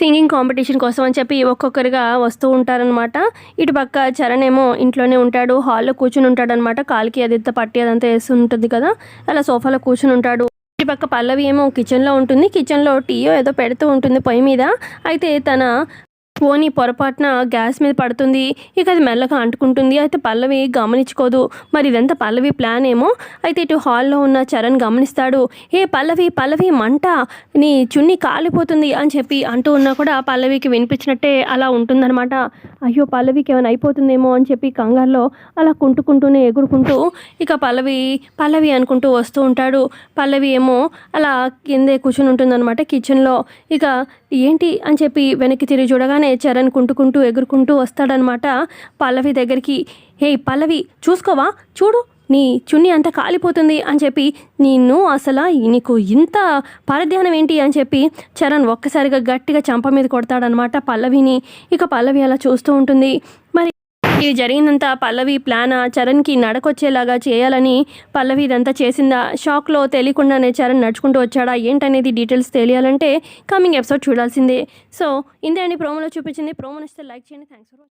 Singing competition కోసం అని చెప్పి ఒక్కొక్కరిగా వస్తూ ఉంటారనమాట ఇటు పక్క చరణ్ ఏమో ఇంట్లోనే ఉంటాడు హాల్లో కూర్చుని ఉంటాడు అనమాట కాలికి అది పట్టి అదంతా వేసి ఉంటుంది కదా. అలా సోఫాలో కూర్చుని ఉంటాడు. ఇటు పక్క పల్లవి ఏమో కిచెన్లో ఉంటుంది. కిచెన్లో టీయో ఏదో పెడుతూ ఉంటుంది పొయ్యి మీద. అయితే తన పోనీ పొరపాటున గ్యాస్ మీద పడుతుంది. ఇక అది మెల్లగా అంటుకుంటుంది. అయితే పల్లవి గమనించుకోదు. మరి ఇదంతా పల్లవి ప్లాన్ ఏమో? అయితే ఇటు హాల్లో ఉన్న చరణ్ గమనిస్తాడు. ఏ పల్లవి పల్లవి మంట నీ చున్ని కాలిపోతుంది అని చెప్పి అంటూ ఉన్నా కూడా పల్లవికి వినిపించినట్టే అలా ఉంటుందన్నమాట. అయ్యో పల్లవికి ఏమైనా అయిపోతుందేమో అని చెప్పి కంగారులో అలా కుంటుకుంటూనే ఎగురుకుంటూ ఇక పల్లవి పల్లవి అనుకుంటూ వస్తూ ఉంటాడు. పల్లవి ఏమో అలా కిందే కూర్చుని ఉంటుందన్నమాట కిచెన్లో ఇక ఏంటి అని చెప్పి వెనక్కి తిరిగి చూడగానే చరణ్ కుంటుకుంటూ ఎగురుకుంటూ వస్తాడనమాట పల్లవి దగ్గరికి హే పల్లవి చూసుకోవా? చూడు నీ చున్ని అంతా కాలిపోతుంది అని చెప్పి నిన్ను అసలు నీకు ఇంత పరధ్యానం ఏంటి? అని చెప్పి చరణ్ ఒక్కసారిగా గట్టిగా చంప మీద కొడతాడనమాట పల్లవిని. ఇక పల్లవి అలా చూస్తూ ఉంటుంది. మరి ఇది జరిగిందంతా పల్లవి ప్లాన్ చరణ్కి నడకొచ్చేలాగా చేయాలని పల్లవి ఇదంతా చేసిందా? షాక్లో తెలియకుండానే చరణ్ నడుచుకుంటూ వచ్చాడా? ఏంటనేది డీటెయిల్స్ తెలియాలంటే కమింగ్ ఎపిసోడ్ చూడాల్సిందే. సో ఇంతే అండి. ప్రోమోలో చూపించింది. ప్రోమో నచ్చితే లైక్ చేయండి. Thanks for